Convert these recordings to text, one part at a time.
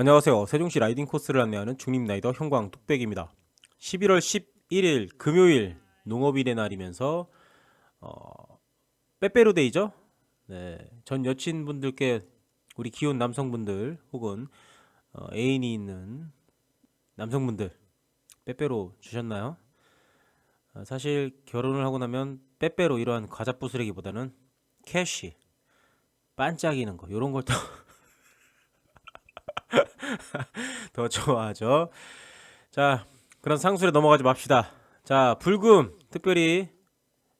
안녕하세요. 세종시 라이딩 코스를 안내하는 중립 라이더 형광 뚝배기입니다. 11월 11일 금요일 농업일의 날이면서 어, 빼빼로데이죠? 네, 전 여친분들께 우리 귀여운 남성분들 혹은 어, 애인이 있는 남성분들 빼빼로 주셨나요? 어, 사실 결혼을 하고 나면 빼빼로 이러한 과자 부스러기보다는 캐시 반짝이는 거 이런 걸더 더 좋아하죠. 자, 그런 상술에 넘어가지 맙시다. 자, 불금 특별히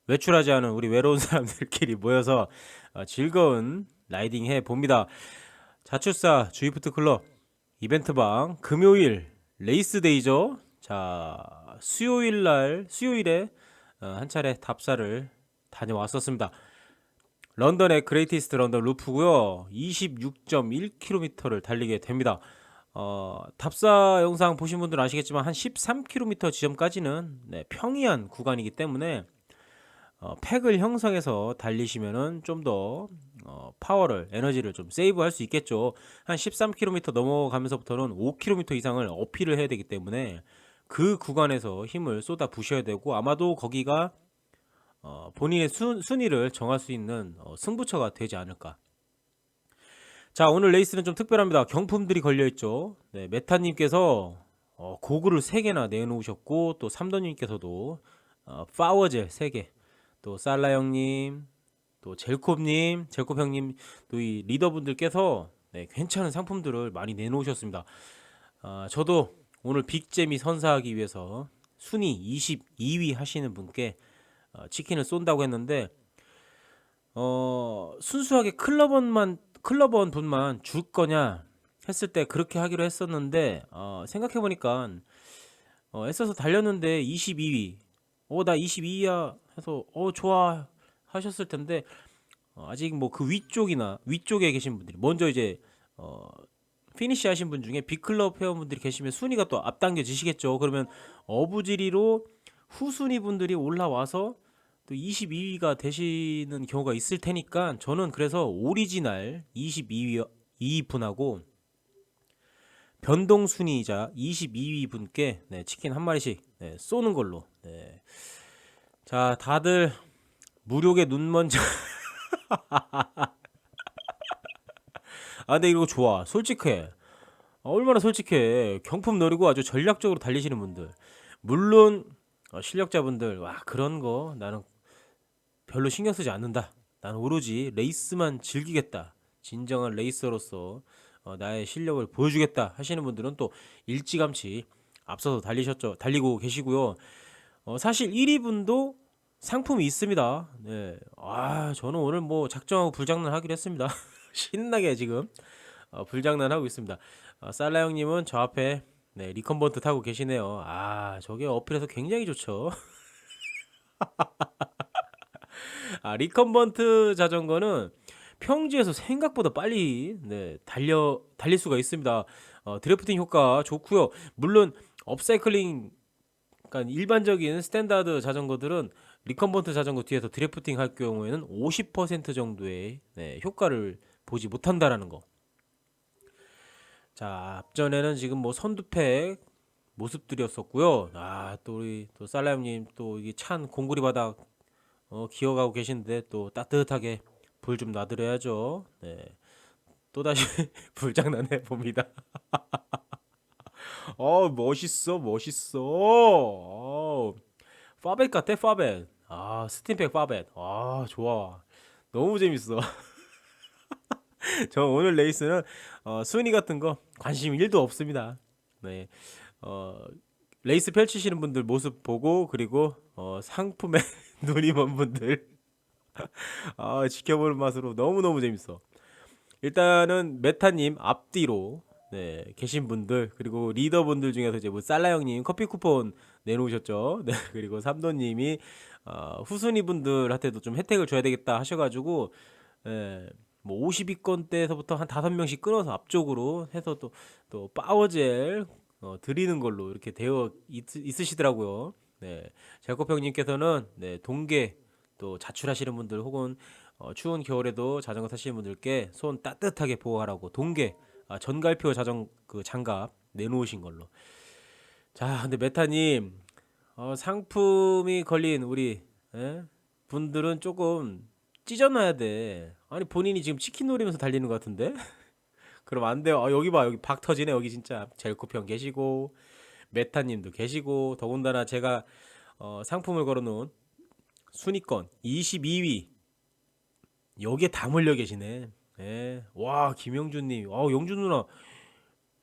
외출하지 않은 우리 외로운 사람들끼리 모여서 어, 즐거운 라이딩 해 봅니다. 자출사 주이프트 클럽 이벤트방 금요일 레이스 데이죠. 자, 수요일 날 수요일에 어, 한 차례 답사를 다녀왔었습니다. 런던의 그레이티스트 런던 루프고요. 26.1km를 달리게 됩니다. 어, 답사 영상 보신 분들은 아시겠지만 한 13km 지점까지는 네, 평이한 구간이기 때문에 어, 팩을 형성해서 달리시면은 좀더 어, 파워를 에너지를 좀 세이브할 수 있겠죠. 한 13km 넘어가면서부터는 5km 이상을 어필을 해야 되기 때문에 그 구간에서 힘을 쏟아 부셔야 되고 아마도 거기가 어, 본인의 순, 순위를 정할 수 있는 어, 승부처가 되지 않을까. 자, 오늘 레이스는 좀 특별합니다. 경품들이 걸려 있죠. 네, 메타님께서 어, 고글을 3개나 내놓으셨고 또 삼도님께서도 어, 파워젤 3개, 또 살라 형님, 또 젤콥님, 젤콥 형님, 또 이 리더분들께서 네, 괜찮은 상품들을 많이 내놓으셨습니다. 아, 저도 오늘 빅잼이 선사하기 위해서 순위 22위 하시는 분께 어, 치킨을 쏜다고 했는데 어, 순수하게 클럽원만 클럽원 분만 줄 거냐 했을 때 그렇게 하기로 했었는데 어, 생각해 보니까 어, 애써서 달렸는데 22위. 어, 나 22위야 해서 어, 좋아 하셨을 텐데 어, 아직 뭐 그 위쪽이나 위쪽에 계신 분들이 먼저 이제 어, 피니시 하신 분 중에 빅클럽 회원분들이 계시면 순위가 또 앞당겨지시겠죠. 그러면 어부지리로 후순위 분들이 올라와서 또 22위가 되시는 경우가 있을 테니까 저는 그래서 오리지널 22위 2분하고 변동 순위이자 22위 분께 네, 치킨 한 마리씩 네, 쏘는 걸로. 네. 자, 다들 무력의 눈 먼저. 아, 근데 이거 좋아. 솔직해. 아, 얼마나 솔직해. 경품 노리고 아주 전략적으로 달리시는 분들. 물론 어, 실력자분들 와 그런 거 나는 별로 신경 쓰지 않는다. 나는 오로지 레이스만 즐기겠다. 진정한 레이서로서 어, 나의 실력을 보여주겠다 하시는 분들은 또 일찌감치 앞서서 달리셨죠. 달리고 계시고요. 어, 사실 1위 분도 상품이 있습니다. 네. 아, 저는 오늘 뭐 작정하고 불장난 하기로 했습니다. 신나게 지금 어, 불장난 하고 있습니다. 어, 살라 형님은 저 앞에 네, 리컨버트 타고 계시네요. 아, 저게 어필해서 굉장히 좋죠. 아, 리컨버트 자전거는 평지에서 생각보다 빨리 네, 달려 달릴 수가 있습니다. 어, 드래프팅 효과 좋고요. 물론 업사이클링 그러니까 일반적인 스탠다드 자전거들은 리컨버트 자전거 뒤에서 드래프팅 할 경우에는 50% 정도의 네, 효과를 보지 못한다라는 거. 자, 앞전에는 지금 뭐 선두팩 모습들이었었고요. 아, 또 우리 또 살라 형님 또 이게 찬 공구리 바닥 어, 기어가고 계신데 또 따뜻하게 불 좀 놔드려야죠. 네. 또다시 불장난해 봅니다. 어, 멋있어, 멋있어. 어, 파벳 같아, 파벳. 아, 스팀팩 파벳. 아, 좋아. 너무 재밌어. 저 오늘 레이스는 어, 순위 같은 거 관심 1도 없습니다. 네. 어, 레이스 펼치시는 분들 모습 보고 그리고 어, 상품에 눈이 먼 분들 아, 지켜보는 맛으로 너무너무 재밌어. 일단은 메타님 앞뒤로 네, 계신 분들 그리고 리더분들 중에서 이제 뭐 살라 형님 커피 쿠폰 내놓으셨죠. 네, 그리고 삼도 님이 어, 후순위 분들한테도 좀 혜택을 줘야 되겠다 하셔 가지고 예, 뭐 50위권대에서부터 한 다섯 명씩 끊어서 앞쪽으로 해서 또 또 파워젤 어, 드리는 걸로 이렇게 되어 있, 있으시더라고요. 네, 제코형님께서는 네, 동계 또 자출하시는 분들 혹은 어, 추운 겨울에도 자전거 타시는 분들께 손 따뜻하게 보호하라고 동계 아, 전갈표 자전 그 장갑 내놓으신 걸로. 자, 근데 메타님 어, 상품이 걸린 우리 예? 분들은 조금 찢어놔야 돼. 아니 본인이 지금 치킨 노리면서 달리는 것 같은데? 그럼 안 돼요. 아, 여기 봐, 여기 박 터지네. 여기 진짜 젤코평 계시고 메타님도 계시고 더군다나 제가 어, 상품을 걸어놓은 순위권 22위 여기에 다 몰려 계시네. 예. 와 김영준님, 아 영준 누나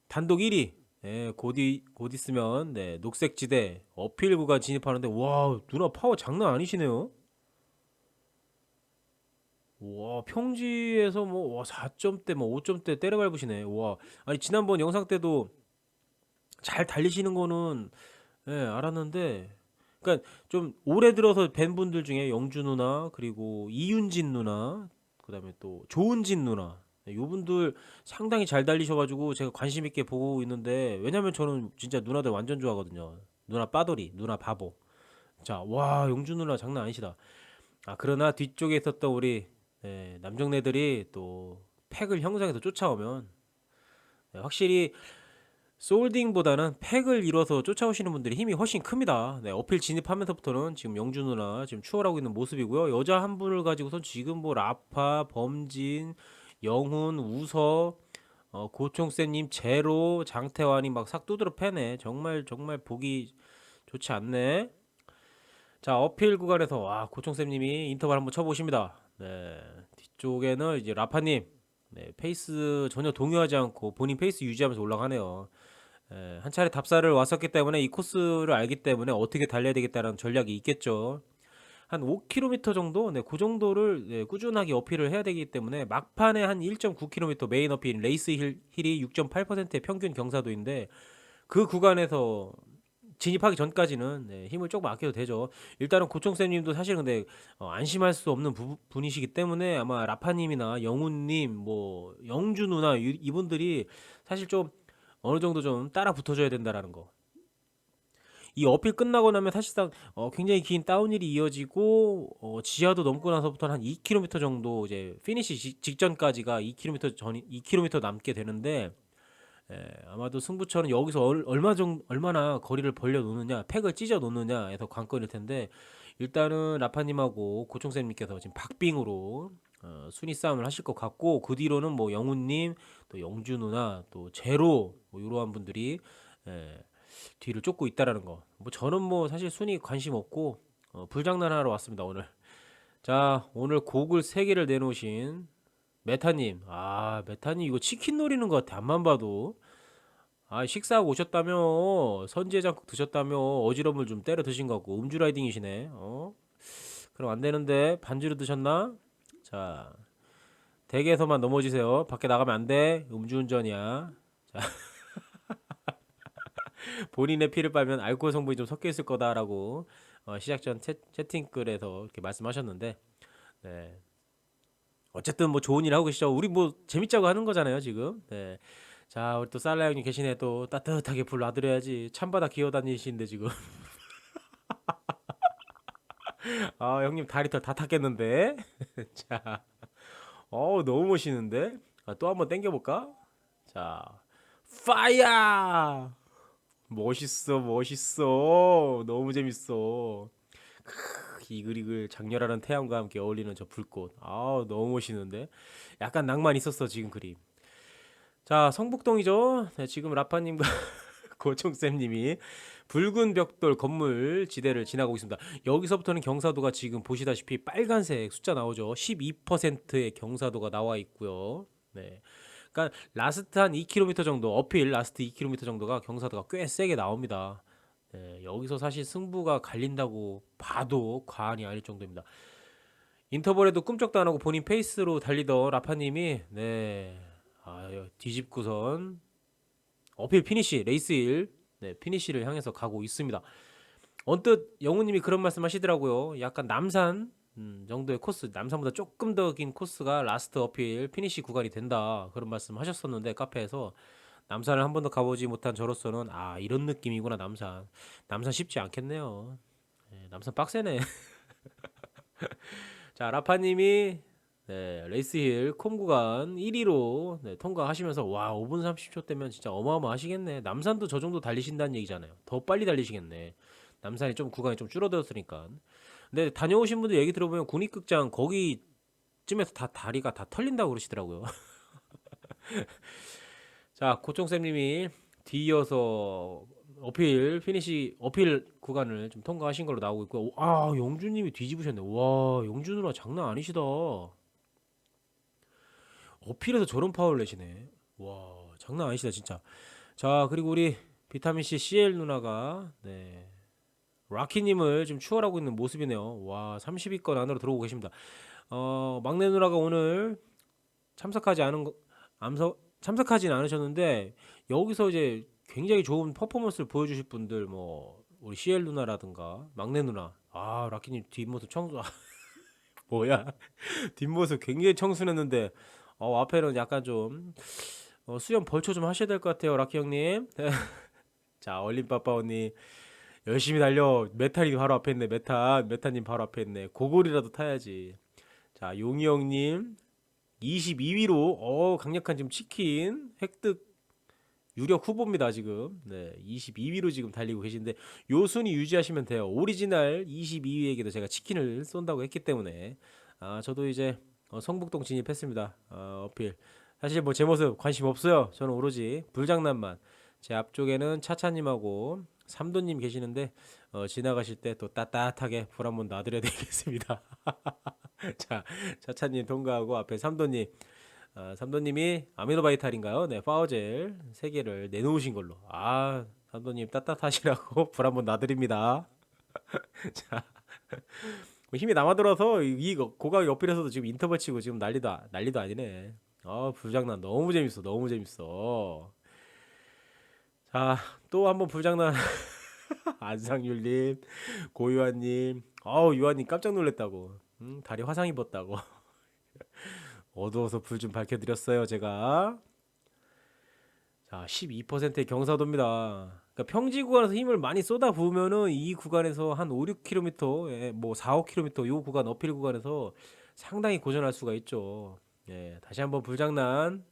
단독 1위. 예, 곧, 이, 곧 있으면 네, 녹색지대 어필 구간 진입하는데 와 누나 파워 장난 아니시네요. 와 평지에서 뭐와 4점대 뭐 5점대 때려 밟으시네. 와 아니 지난번 영상 때도 잘 달리시는 거는 예, 알았는데 그러니까 좀 올해 들어서 뵌 분들 중에 영주 누나 그리고 이윤진 누나 그다음에 또 조은진 누나 네, 요 분들 상당히 잘 달리셔가지고 제가 관심 있게 보고 있는데 왜냐면 저는 진짜 누나들 완전 좋아하거든요. 누나 빠돌이, 누나 바보. 자, 와 영주 누나 장난 아니시다. 아 그러나 뒤쪽에 있었던 우리 예, 남정네들이 또 팩을 형성해서 쫓아오면 네, 확실히 솔딩보다는 팩을 이뤄서 쫓아오시는 분들이 힘이 훨씬 큽니다. 네, 어필 진입하면서부터는 지금 영주 누나 지금 추월하고 있는 모습이고요. 여자 한 분을 가지고선 지금 뭐 라파, 범진, 영훈, 우서, 어, 고총쌤님, 제로, 장태환이 막싹 두드러 패네. 정말 정말 보기 좋지 않네. 자 어필 구간에서 와 고총쌤님이 인터벌 한번 쳐보십니다. 네 뒤쪽에는 이제 라파님 네, 페이스 전혀 동요하지 않고 본인 페이스 유지하면서 올라가네요. 예, 한 차례 답사를 왔었기 때문에 이 코스를 알기 때문에 어떻게 달려야 되겠다는 전략이 있겠죠. 한 5km 정도, 네, 그 정도를 네, 꾸준하게 어필을 해야 되기 때문에 막판에 한 1.9km 메인 어필, 레이스 힐, 힐이 6.8%의 평균 경사도인데 그 구간에서 진입하기 전까지는 네, 힘을 조금 아껴도 되죠. 일단은 고총쌤님도 사실 근데 어, 안심할 수 없는 부, 분이시기 때문에 아마 라파님이나 영훈님, 뭐 영주 누나 이- 이분들이 사실 좀 어느 정도 좀 따라 붙어줘야 된다라는 거. 이 어필 끝나고 나면 사실상 어, 굉장히 긴 다운힐이 이어지고 어, 지하도 넘고 나서부터는 한 2km 정도 이제 피니시 지- 직전까지가 2km 전 2km 남게 되는데 예, 아마도 승부처는 여기서 얼, 얼마 정 얼마나 거리를 벌려 놓느냐, 팩을 찢어 놓느냐에서 관건일 텐데 일단은 라파님하고 고총쌤님께서 지금 박빙으로 어, 순위 싸움을 하실 것 같고 그 뒤로는 뭐 영훈님, 또 영주 누나, 또 제로 뭐 이러한 분들이 예, 뒤를 쫓고 있다라는 거. 뭐 저는 뭐 사실 순위 관심 없고 어, 불장난하러 왔습니다 오늘. 자 오늘 곡을 세 개를 내놓으신 메타님, 아 메타님 이거 치킨 노리는 것 같아 앞만 봐도. 아 식사하고 오셨다며 선지해장국 드셨다며 어지럼을 좀 때려 드신 것 같고 음주 라이딩이시네. 어? 그럼 안 되는데 반주로 드셨나? 자 댁에서만 넘어지세요. 밖에 나가면 안 돼. 음주운전이야. 자 본인의 피를 빨면 알코올 성분이 좀 섞여 있을 거다라고 어, 시작 전 채, 채팅글에서 이렇게 말씀하셨는데 네. 어쨌든 뭐 좋은 일 하고 계시죠. 우리 뭐 재밌자고 하는 거잖아요, 지금. 네. 자, 우리 또 살라 형님 계시네. 또 따뜻하게 불 놔드려야지. 찬바다 기어다니시는데 지금. 아, 형님 다리 털다 탔겠는데. 자. 어, 너무 멋있는데. 아, 또 한번 당겨 볼까? 자. 파이어! 멋있어, 멋있어. 너무 재밌어. 크, 이글이글 장렬하는 태양과 함께 어울리는 저 불꽃. 아, 너무 멋있는데. 약간 낭만 있었어, 지금 그림. 자, 성북동이죠. 네, 지금 라파님과 고총쌤님이 붉은 벽돌 건물 지대를 지나고 있습니다. 여기서부터는 경사도가 지금 보시다시피 빨간색 숫자 나오죠. 12%의 경사도가 나와 있고요. 네. 그러니까 라스트 한 2km 정도, 어필 라스트 2km 정도가 경사도가 꽤 세게 나옵니다. 네, 여기서 사실 승부가 갈린다고 봐도 과언이 아닐 정도입니다. 인터벌에도 꿈쩍도 안 하고 본인 페이스로 달리던 라파님이 네, 아, 뒤집고선 어필 피니시 레이스 1 네, 피니시를 향해서 가고 있습니다. 언뜻 영우님이 그런 말씀하시더라고요. 약간 남산 음, 정도의 코스, 남산보다 조금 더 긴 코스가 라스트 어필 피니시 구간이 된다 그런 말씀하셨었는데 카페에서 남산을 한 번도 가보지 못한 저로서는 아 이런 느낌이구나 남산. 남산 쉽지 않겠네요. 네, 남산 빡세네. 자 라파님이 네, 레이스힐 콤 구간 1위로 네, 통과하시면서 와 5분 30초 때면 진짜 어마어마하시겠네. 남산도 저 정도 달리신다는 얘기잖아요. 더 빨리 달리시겠네. 남산이 좀 구간이 좀 줄어들었으니까. 근데 다녀오신 분들 얘기 들어보면 국립극장 거기쯤에서 다 다리가 다 털린다고 그러시더라고요. 자, 고총쌤님이 뒤이어서 어필 피니시 어필 구간을 좀 통과하신 걸로 나오고 있고 아 영준님이 뒤집으셨네 와 영준 누나 장난 아니시다 어필에서 저런 파워를 내시네. 와 장난 아니시다 진짜. 자 그리고 우리 비타민C CL 누나가 네. 라키님을 지금 추월하고 있는 모습이네요. 와 30위권 안으로 들어오고 계십니다. 어 막내 누나가 오늘 참석하지 않은 거 암서 참석하진 않으셨는데 여기서 이제 굉장히 좋은 퍼포먼스를 보여주실 분들 뭐 우리 CL 누나라든가 막내 누나. 아 라키님 뒷모습 아, 뭐야? 뒷모습 굉장히 청순했는데 어 앞에는 약간 좀 어, 수염 벌초 좀 하셔야 될 것 같아요 라키 형님. 자 얼림빠빠 언니. 열심히 달려. 메탈이 바로 앞에 있네 메탄. 메탄님 바로 앞에 있네. 고골이라도 타야지. 자 용이 형님. 22위로 어 강력한 지금 치킨 획득 유력 후보입니다 지금. 네 22위로 지금 달리고 계신데 요 순위 유지하시면 돼요. 오리지널 22위에게도 제가 치킨을 쏜다고 했기 때문에. 아 저도 이제 어, 성북동 진입했습니다 어, 어필 사실 뭐 제 모습 관심 없어요 저는 오로지 불장난만 제 앞쪽에는 차차님하고 삼도님 계시는데 어, 지나가실 때 또 따뜻하게 불 한번 놔드려야 되겠습니다 자 차차님 통과하고 앞에 삼도님 아, 삼도님이 아미노바이탈인가요? 네, 파워젤 세 개를 내놓으신 걸로. 아, 삼도님 따뜻하시라고 불 한번 놔드립니다. 자, 뭐 힘이 남아들어서 이이 고각 옆필에서도 지금 인터벌 치고 지금 난리도 아- 난리도 아니네. 아, 불장난 너무 재밌어, 너무 재밌어. 자, 또 한번 불장난. 안상률님, 고유한님, 어우 유한님 깜짝 놀랐다고. 음, 다리 화상 입었다고. 어두워서 불 좀 밝혀드렸어요, 제가. 자, 12%의 경사도입니다. 그러니까 평지 구간에서 힘을 많이 쏟아 부으면은 이 구간에서 한 5, 6km, 예, 뭐 4, 5km 요 구간 어필 구간에서 상당히 고전할 수가 있죠. 예, 다시 한번 불장난.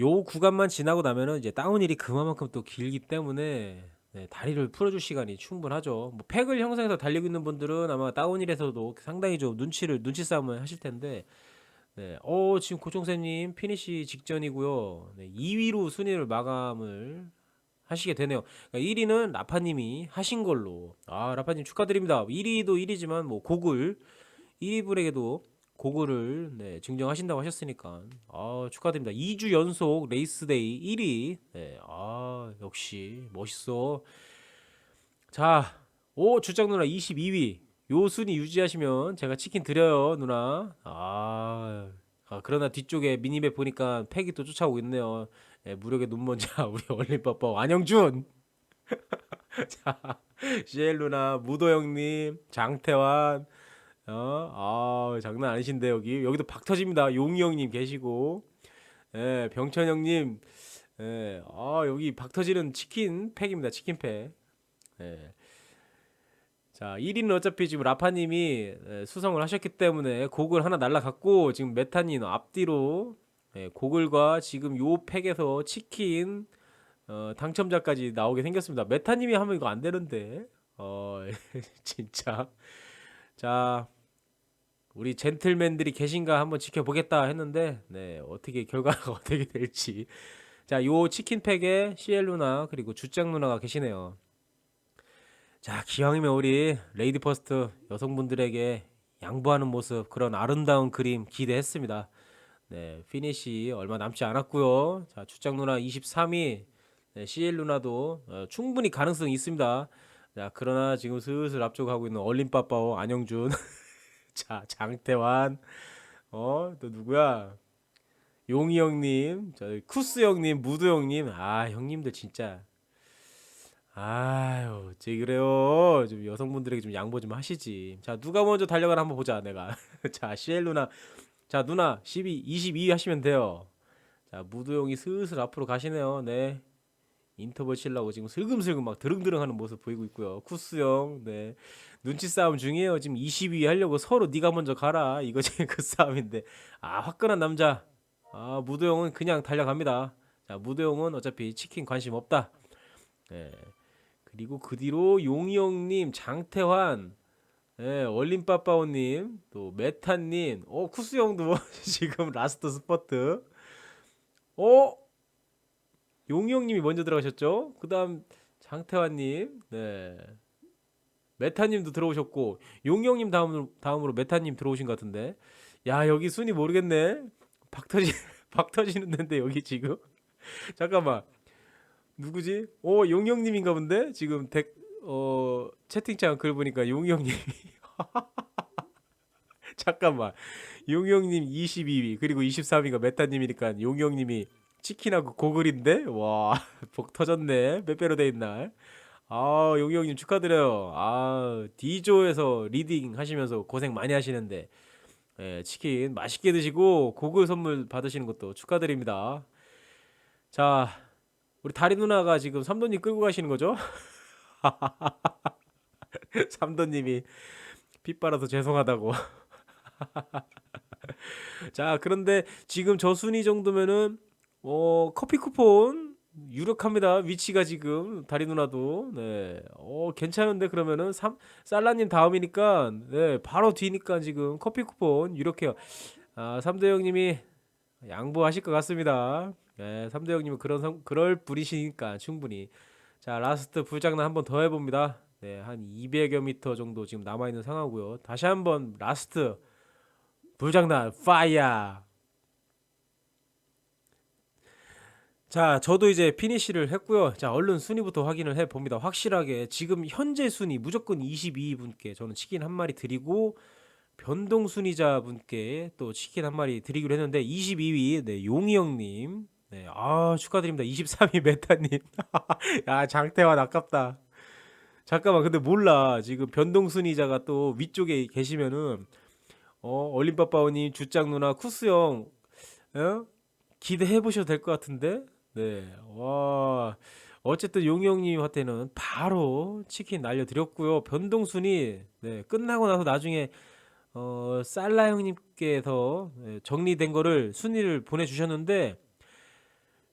요 구간만 지나고 나면은 이제 다운힐이 그만큼 또 길기 때문에 네, 다리를 풀어줄 시간이 충분하죠. 뭐 팩을 형성해서 달리고 있는 분들은 아마 다운힐에서도 상당히 좀 눈치를 눈치 싸움을 하실 텐데, 네, 어 지금 고종세님 피니시 직전이고요. 네, 2위로 순위를 마감을 하시게 되네요. 그러니까 1위는 라파님이 하신 걸로. 아 라파님 축하드립니다. 1위도 1위지만 뭐 고글 1위 분에게도 고글을 네, 증정하신다고 하셨으니까 아 축하드립니다. 2주 연속 레이스데이 1위. 네, 아 역시 멋있어. 자, 오 주장 누나 22위. 요 순위 유지하시면 제가 치킨 드려요, 누나. 아, 아, 그러나 뒤쪽에 미니맵 보니까 팩이 또 쫓아오고 있네요. 예, 무력의 눈먼자 우리 얼림빠빠 안영준. 자, 시엘 누나, 무도 형님, 장태환. 어, 아, 장난 아니신데 여기 여기도 박 터집니다. 용이 형님 계시고, 예, 병천 형님, 예, 아 여기 박 터지는 치킨 팩입니다. 치킨 팩. 예. 자, 1위는 어차피 지금 라파님이 예, 수성을 하셨기 때문에 곡을 하나 날라갔고 지금 메타님 앞뒤로 예, 곡을과 지금 요 팩에서 치킨 어, 당첨자까지 나오게 생겼습니다. 메타님이 하면 이거 안 되는데, 어, 진짜. 자, 우리 젠틀맨들이 계신가 한번 지켜보겠다 했는데 네 어떻게 결과가 어떻게 될지 자 요 치킨팩에 CL 누나 그리고 주장 누나가 계시네요 자 기왕이면 우리 레이디 퍼스트 여성분들에게 양보하는 모습 그런 아름다운 그림 기대했습니다 네 피니시 얼마 남지 않았고요 자 주장 누나 23위 네, CL 누나도 어, 충분히 가능성이 있습니다 자 그러나 지금 슬슬 앞쪽하고 있는 얼림빠빠오 안영준 자, 장태환. 어, 또 누구야? 용희 형님, 저 쿠스 형님, 무도 형님. 아, 형님들 진짜. 아유, 제 그래요. 좀 여성분들에게 좀 양보 좀 하시지. 자, 누가 먼저 달려가나 한번 보자, 내가. 자, 시엘 누나. 자, 누나 12, 22 하시면 돼요. 자, 무도 형이 슬슬 앞으로 가시네요. 네. 인터벌 치려고 지금 슬금슬금 막 드릉드릉 하는 모습 보이고 있고요. 쿠스 형, 네 눈치 싸움 중이에요. 지금 22위 하려고 서로 네가 먼저 가라 이거 지금 그 싸움인데 아 화끈한 남자. 아 무도 형은 그냥 달려갑니다. 자 무도 형은 어차피 치킨 관심 없다. 네 그리고 그 뒤로 용이 형님, 장태환, 예, 얼림빠빠오님, 또 메타님, 어 쿠스 형도 지금 라스트 스퍼트. 어 용이 형님이 먼저 들어가셨죠? 그다음 장태환님, 네. 메타님도 들어오셨고 용이 형님 다음으로 다음으로 메타님 들어오신 것 같은데, 야 여기 순위 모르겠네. 박 터지 박 터지는 데인데 여기 지금 잠깐만 누구지? 어 용이 형님인가 본데 지금 댓어 채팅창 글 보니까 용이 형님 잠깐만 용이 형님 22위 그리고 23위가 메타님이니까 용이 형님이 치킨하고 고글인데 와 복 터졌네 빼빼로 데인 날. 아 용이 형님 축하드려요. 아 D조에서 리딩 하시면서 고생 많이 하시는데 예, 치킨 맛있게 드시고 고글 선물 받으시는 것도 축하드립니다. 자 우리 다리 누나가 지금 삼도님 끌고 가시는 거죠? 삼도님이 핏 빨아서 죄송하다고. 자, 그런데 지금 저 순위 정도면은 어, 커피 쿠폰 유력합니다. 위치가 지금 다리 누나도 네. 어, 괜찮은데 그러면은 삼 살라님 다음이니까 네, 바로 뒤니까 지금 커피 쿠폰 유력해요. 아, 삼도 형님이 양보하실 것 같습니다. 네, 삼도 형님은 그런 성, 그럴 분이시니까 충분히 자 라스트 불장난 한번 더 해봅니다. 네, 한 200여 미터 정도 지금 남아 있는 상황이고요. 다시 한번 라스트 불장난 파이어. 자, 저도 이제 피니시를 했고요. 자, 얼른 순위부터 확인을 해 봅니다. 확실하게 지금 현재 순위 무조건 22분께 저는 치킨 한 마리 드리고 변동 순위자 분께 또 치킨 한 마리 드리기로 했는데 22위 네, 용이 형님. 네, 아, 축하드립니다. 23위 메타님. 야, 장태환 아깝다. 잠깐만, 근데 몰라. 지금 변동 순위자가 또 위쪽에 계시면은 어, 얼림빠빠오님, 주짱 누나, 쿠스 형, 어? 기대해 보셔도 될 것 같은데. 네, 와. 어쨌든 용이 형님한테는 바로 치킨 날려드렸고요. 변동 순위 네, 끝나고 나서 나중에 어, 살라 형님께서 네, 정리된 거를 순위를 보내주셨는데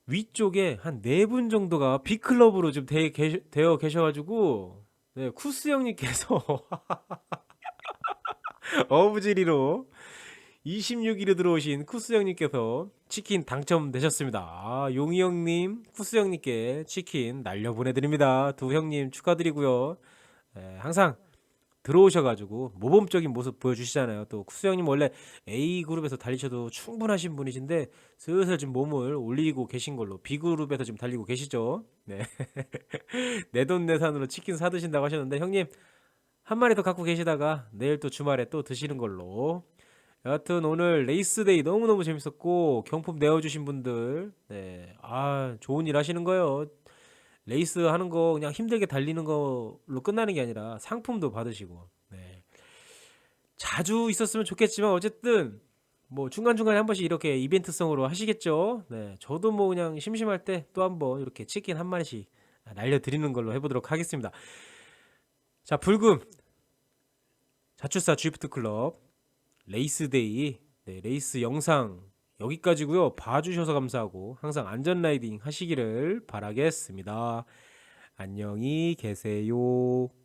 위쪽에 한 네 분 정도가 B클럽으로 좀 되, 계셔, 되어 계셔가지고 네, 쿠스 형님께서 어부지리로 26위로 들어오신 쿠스 형님께서 치킨 당첨되셨습니다. 아, 용이 형님, 쿠스 형님께 치킨 날려 보내드립니다. 두 형님 축하드리고요. 네, 항상 들어오셔가지고 모범적인 모습 보여주시잖아요. 또 쿠스 형님 원래 A 그룹에서 달리셔도 충분하신 분이신데 슬슬 좀 몸을 올리고 계신 걸로 B 그룹에서 지금 달리고 계시죠. 네. 내돈내산으로 치킨 사 드신다고 하셨는데 형님 한 마리 더 갖고 계시다가 내일 또 주말에 또 드시는 걸로. 여하튼 오늘 레이스데이 너무너무 재밌었고 경품 내어주신 분들 네. 아 좋은 일 하시는 거예요. 레이스 하는 거 그냥 힘들게 달리는 걸로 끝나는 게 아니라 상품도 받으시고 네. 자주 있었으면 좋겠지만 어쨌든 뭐 중간중간에 한 번씩 이렇게 이벤트성으로 하시겠죠. 네. 저도 뭐 그냥 심심할 때 또 한 번 이렇게 치킨 한 마리씩 날려드리는 걸로 해보도록 하겠습니다. 자, 불금 자출사 주이프트 클럽 레이스데이 네, 레이스 영상 여기까지고요. 봐주셔서 감사하고 항상 안전 라이딩 하시기를 바라겠습니다. 안녕히 계세요.